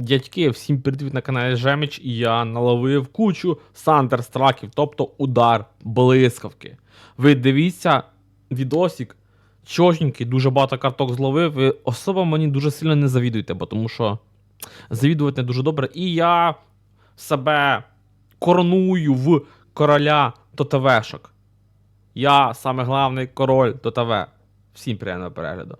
Дядьки, всім привіт на каналі Жеміч, і я наловив кучу сандерстраків, тобто удар, блискавки. Ви дивіться відосик, чожненький, дуже багато карток зловив. Ви особо мені дуже сильно не завідуйте, бо тому що завідувати не дуже добре. І я себе короную в короля ТТВшок. Я саме главний король ТТВ. Всім приємного перегляду.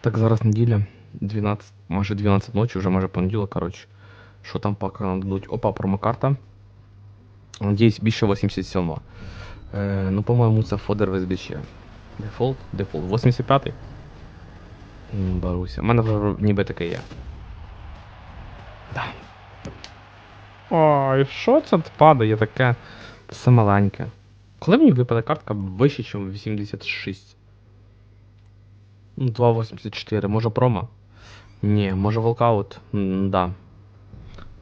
Так, зараз неділя, 12, може 12 ночі, вже може понеділок, коротше. Що там поки нам дадуть? Опа, промокарта. Надіюсь, більше 87. Е, ну, по-моєму, це фодер в SBC. Дефолт? Дефолт. 85-й? М, Беруся. У мене вже ніби таке є. Да. Ой, що це падає таке? Все маленьке. Коли мені випаде картка вище, ніж 86? Ну, 2.84, може промо? Ні, може волкаут? Да.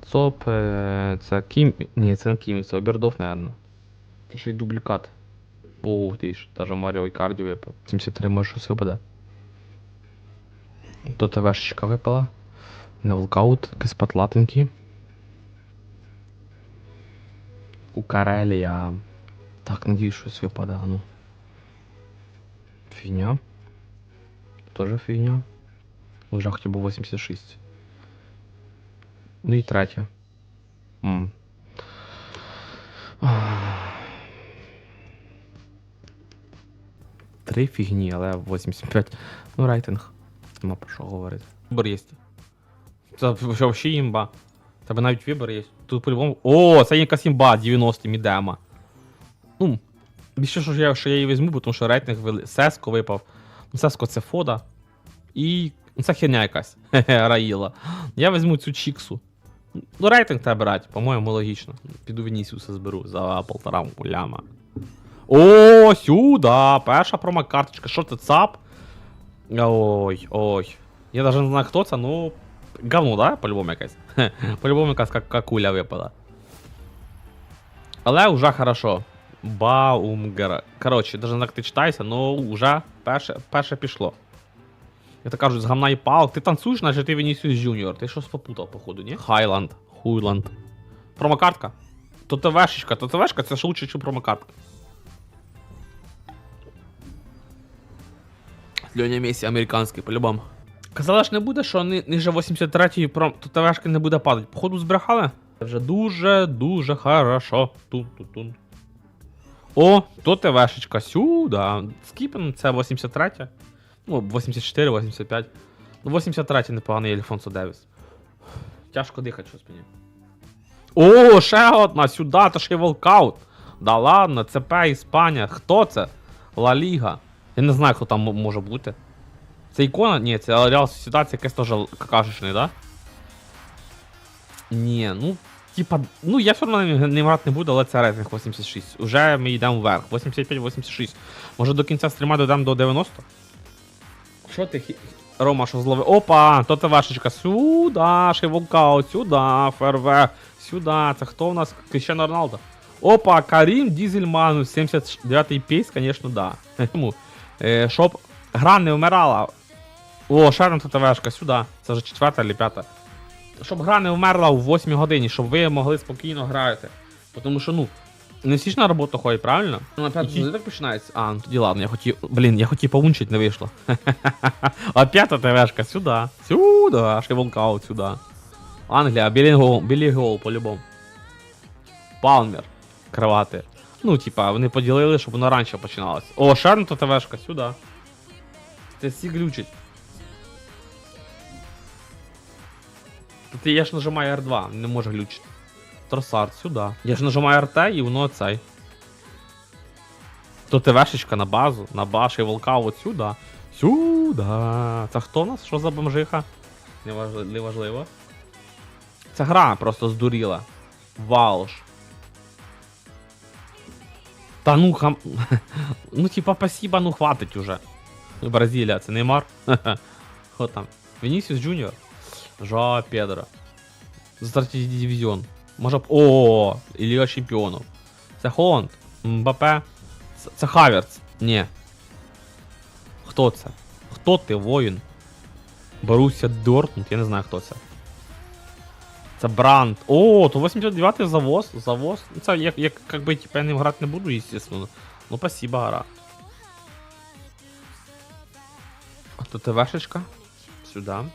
ЦОП, е, це Кім. Ні, це не Кім, це Обердов, наверное. Це ще й дублікат. Ух ти ж, даже Маріо і Карді випав. 73 може щось випаде. То ТВшечка випала. Не волкаут, якийсь патлатенький. У Карелія. Так, надіюсь, щось випаде, ну. Фігня. Тоже фігня. Уже хоча б 86. Ну і третє. М. Три фігні, але 85. Ну, рейтинг. Нема про що говорити. Вибор є. Це взагалі імба. Тебе навіть вибор є. Тут по-любому. О, це якась імба 90 мідема. Ну, більше, що я, що я її візьму, тому що рейтинг вели... Сеско випав. Ну, це фода. І. Це херня якась. Раїла. Я візьму цю чіксу. Ну, рейтинг треба брати, по-моєму, логічно. Піду Вінісіуса зберу за полтора ляма. О, сюда! Перша промокарточка. Що це ЦАП? Ой, ой. Я даже не знаю, хто це, ну. Говно, да? По-любому якась. По-любому якась как какуля випала. Але вже хорошо. Баумгер. Коротше, даже не так ти читайся, ну вже перше, перше пішло. Я так кажуть, з гамна і палок. Ти танцюєш, наче ти Вінісіус Джуніор. Ти щось попутав, походу, ні? Хайланд. Хуйланд. Промокартка. То ТВшечка, то ТВшка це ж лучше, ніж промокартка. Льоня Месі американський, по-любому. Казали ж не буде, що ни, ниже 83-ї пром... то ТВшки не буде падати. Походу збрехали? Це вже дуже-дуже хорошо. Тун-тун-тун. О, то ТВшечка сюда. Скіпен, це 83. Ну, 84, 85. Ну, 83 непоганий Альфонсо Девіс. Тяжко дихати щось мені. О, ще одна сюди, то ще й волкаут. Да ладно, ЦП Іспанія. Хто це? Ла Ліга. Я не знаю, хто там може бути. Це ікона? Ні, це Реал Сосідад, це якесь теж какашечний, да? Ні, ну, типа, ну я все одно не, грати не буду, але це рейтинг 86. Уже ми йдемо вверх. 85-86. Може до кінця стріма дійдемо до 90? Що ти хі... Рома, що зловив? Опа! То ТВшечка. Сюда, ще сюда, ФРВ, сюда. Це хто у нас? Кріщано Роналдо. Опа, Карім Дізельман, 79-й пейс, звісно, да. Тому, е, щоб гра не вмирала. О, ще одна ТВшка, сюди. Це вже четверта чи п'ята. Щоб гра не вмерла в 8 годині, щоб ви могли спокійно грати. Тому що, ну, не всі ж на роботу ходять, правильно? Ну, на п'яту так починається. А, ну тоді ладно, я хотів. Блін, я хотів поунчить, не вийшло. А п'ята ТВшка, сюди. Сюди, ще волкаут сюди. Англія, Білі гол, Білі гол, по-любому. Палмер. Кривати. Ну, типа, вони поділили, щоб воно раніше починалось. О, одна ТВшка, сюди. Це всі глючить. Тут я ж нажимаю R2, не може глючити. Тросард сюди. Я ж нажимаю RT і воно цей. То ТВшечка на базу, на баш і волка от сюди. Сюди. Це хто у нас? Що за бомжиха? Неважливо. Ця гра просто здуріла. Валш. Та ну хам. Ну, типа, спасибо, ну хватить уже. Бразилія, це Неймар. Хто там? Вінісіус Джуніор? Жа Педро. За третій дивізіон. Може б. О, Ілля Чемпіонов. Це Холланд. Мбапе. Це, це Хаверц. Ні. Хто це? Хто ти, воїн? Боруся Дортмунд, я не знаю хто це. Це Бранд. О, то 89-й завоз. Завоз. Ну, Це як, як, як би, типа, я ним грати не буду, естественно. Ну, спасибо, гра. А то ТВшечка. Сюда.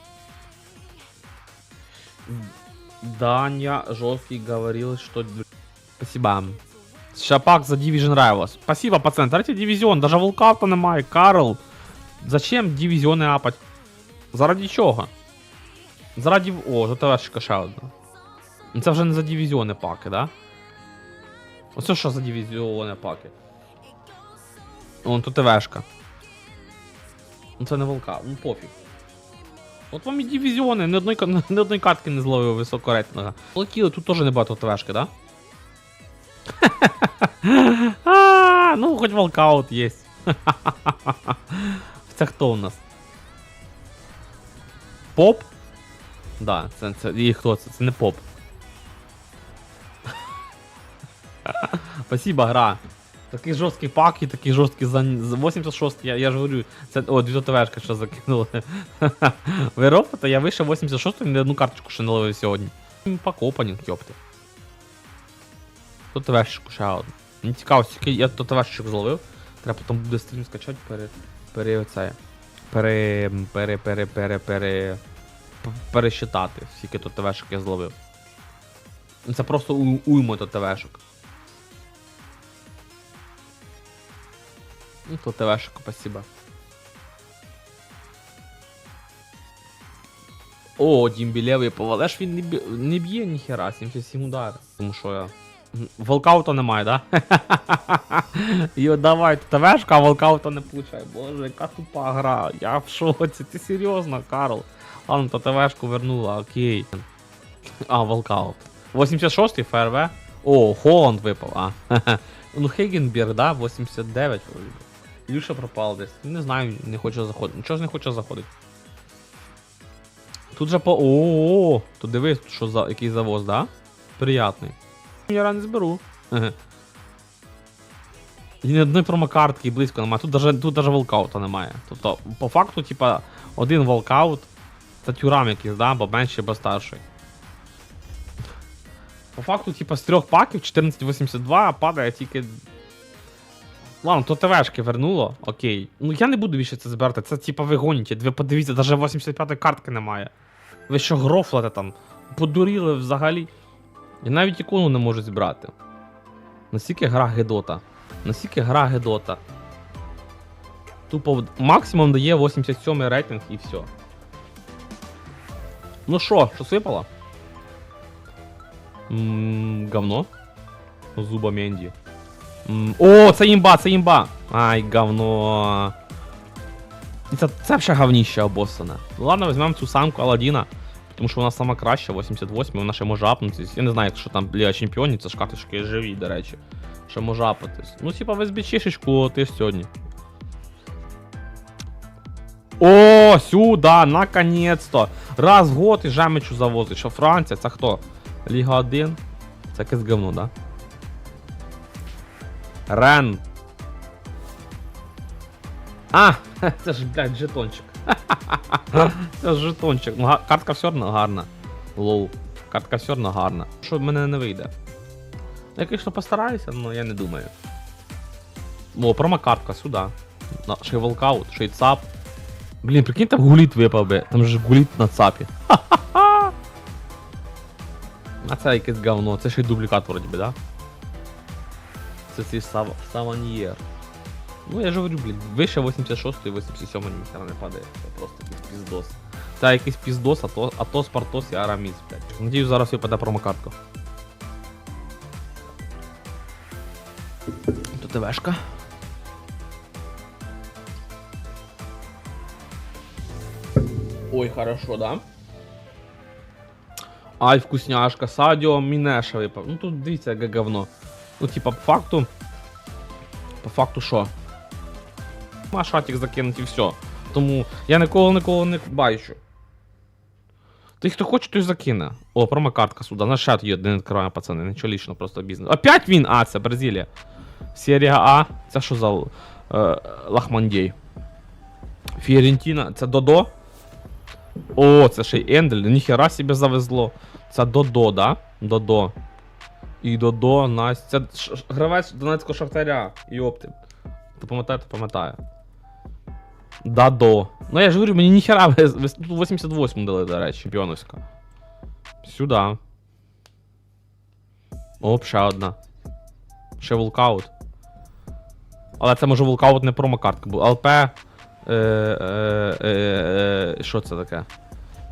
Даня жесткий говорил, что... Спасибо. Шапак за Division Rivals. Спасибо, пацан. Третій дивізіон. Даже волкаута немає. Карл. Зачем дивізіони апать? Заради чого? Заради... О, за ТВшечка ще одна. Ну, Це вже не за дивізіони паки, да? Оце що за дивізіони паки? Вон тут ТВшка. Ну це не волка, ну пофіг. От вам і дивізіони, ні одної, ні одної катки не зловив високорейтинга. Полетіли, тут теж не багато ТВшки, да? А, ну, хоч волкаут є. Це хто у нас? Поп? Да, це, це, і хто це? Це не поп. Спасибо, гра. Такий жорсткий пак і такий жорсткий за, за 86, я, я ж говорю, це, о, дві ТВшки що закинули. Ви робите? Я вийшов 86 і ні одну карточку ще не ловив сьогодні. Пак опенінг, йопти. Тут ТВшку ще одну. Мені цікаво, скільки я тут ТВшечок зловив. Треба потім буде стрім скачати пере... пере... оце. Пере... пере... пере... пере... пере... пересчитати, скільки тут ТВшок я зловив. Це просто у- уйма тут ТВшок. Ну, то ТВшок, спасибо. О, Дімбіле випав, але він не, б'є, не б'є ніхера, 77 удар. Тому що я. Волкаута немає, да? Йо, давай, ТВшка, а волкаута не получай. Боже, яка тупа гра. Я в шоці. Ти серйозно, Карл? Ладно, то ТВшку вернула, окей. А, волкаут. 86-й ФРВ. О, Холланд випав, а. Ну, Хейгенберг, да, 89 вроде. Би. Ілюша пропав десь. Не знаю, не хоче заходити. Нічого ж не хоче заходити. Тут же по. О, тут дивись, що за який завоз, да? Приятний. Я не зберу. І ні одної промокартки близько немає. Тут даже, тут даже волкаута немає. Тобто, по факту, типа, один волкаут це тюрам якийсь, да, бо менший, або старший. По факту, типа, з трьох паків 1482 падає тільки. Ладно, то ТВшки вернуло, окей. Ну я не буду більше це збирати. Це типа ви гоніте. Ви подивіться, навіть 85-ї картки немає. Ви що грофлите там? Подуріли взагалі. І навіть ікону не можуть збирати. Настільки гра Гедота. Настільки гра Гедота. Тупо максимум дає 87 рейтинг і все. Ну що, що сипало? Ммм, говно. Зуба Менді. О, це імба, це імба! Ай, говно. Це, це ще говніще обоссане. Ну ладно, візьмемо цю самку Аладдіна, тому що вона сама краща, 88, вона ще може апнутись. Я не знаю, що там Ліга Чемпіонів, це ж карточки живі, до речі. Ще може апатись. Ну, типа, візьмі чешечку, ти сьогодні. О, сюда, наконец-то! Раз в год і жемичу завозить. Що Франція, це хто? Ліга 1. Це якесь говно, да? Рен. А, це ж, блядь, жетончик. це ж жетончик. Ну, картка все одно гарна. Лоу. Картка все одно гарна. Що в мене не вийде. Я, звісно, постараюся, але я не думаю. О, промокартка сюди. Ще й волкаут, ще й цап. Блін, прикинь, там гуліт випав би. Там же гуліт на цапі. А це якесь говно. Це ще й дублікат вроді би, да? Це цей сав... саваньєр. Ну я ж говорю, блін, вище 86 і 87 ніхера не падає. Це просто якийсь піздос. Це якийсь піздос, а то, а то Спартос і Араміс, блядь. Надіюсь, зараз випаде промокартка. Тут ТВшка. Ой, хорошо, да? Ай, вкусняшка, Садіо Мінеша випав. Ну тут дивіться, яке говно. Ну, типа, по факту. По факту що? Ма шатик закинуть і все. Тому я ніколи ніколи не бачу. Ти хто хоче, той закине. О, промокартка сюди. На шат є, не відкриваємо, пацани. Нічого лічного, просто бізнес. Опять він! А, це Бразилія. Серія А. Це що за е, лахмандій? Фіорентіна. Це Додо? О, це ще й Ендель. Ніхера собі завезло. Це Додо, да? Додо. І Додо, Настя. Це гравець Донецького Шахтаря. Йопти. Ти пам'ятає, то пам'ятає. Дадо. Ну я ж говорю, мені ніхера ви- ви- тут 88 дали, до речі, чемпіоновська. Сюда. Оп, ще одна. Ще волкаут. Але це може волкаут не промокартка була. ЛП. Е, е, е, що це таке?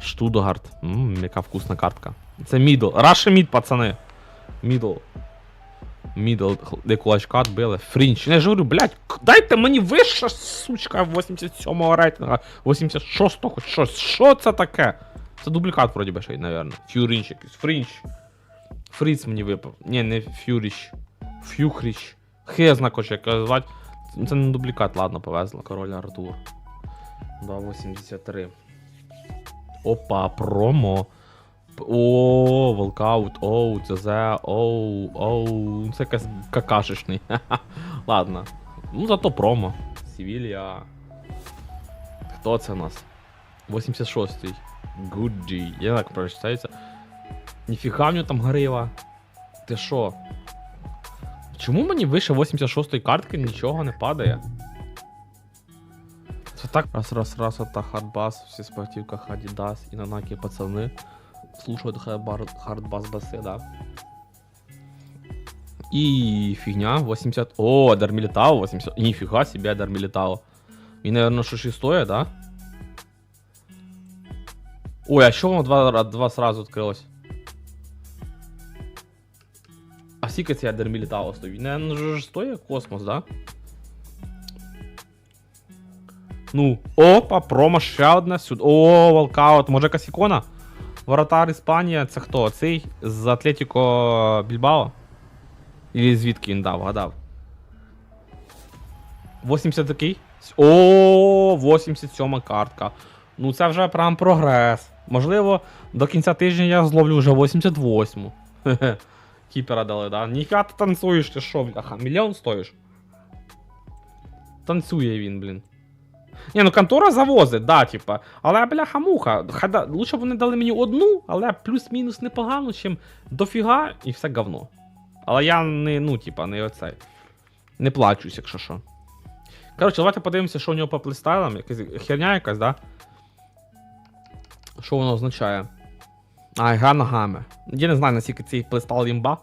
Штутгарт. Ммм, яка вкусна картка. Це мідл. Раши мід, пацани. Мідл. Мідл, де кулачка били. Фрінч. Я ж говорю, блядь, дайте мені вища сучка 87-го рейтинга, 86-го, хоч щось. Що це таке? Це дублікат, вроді би, ще й, навірно. Фюрінч якийсь. Фрінч. Фріц мені випав. Ні, не Фюріч. Фюхріч. Хе зна, хоч як звати. Це не дублікат, ладно, повезло. Король Артур. Да, 83. Опа, промо. О, волкаут, оу, ЦЗ, оу, оу. Це якась какашечний. Ладно. Ну зато промо. Севілія. Хто це у нас? 86-й. Гуджі. Я так прочитається. Ніфіга в нього там грива. Ти що? Чому мені вище 86-ї картки нічого не падає? Це так. Раз, раз, раз, это хардбас, все спортивках Adidas и на Nike пацаны слушают хардбас басы, да. И фигня 80. О, Дармилитао 80. Нифига себе Дармилитао. И, наверное, что шестое, да? Ой, а что воно два, два сразу открылось? А скільки це Дермілітао стоїть? Не, ну ж стоїть космос, да? Ну, опа, промо ще одна сюди. О, волкаут. Може якась? Воротар Іспанія, це хто? Цей з Атлетіко Більбао? Или звідки він дав, гадав? 80 такий? О, 87 картка. Ну це вже прям прогрес. Можливо, до кінця тижня я зловлю вже 88. Хе-хе. Кіпера дали, да? Ніфіга ти танцюєш, ти що, бляха, мільйон стоїш? Танцює він, блін. Ні, ну контора завозить, да, типа. Але бляха муха. Хада, лучше б вони дали мені одну, але плюс-мінус непогано, чим дофіга і все говно. Але я не, ну, типа, не оцей. Не плачусь, якщо що. Коротше, давайте подивимося, що у нього по плейстайлам. Якась херня якась, да? Що воно означає? А, гра ногами. Я не знаю, наскільки цей плейстайл імба.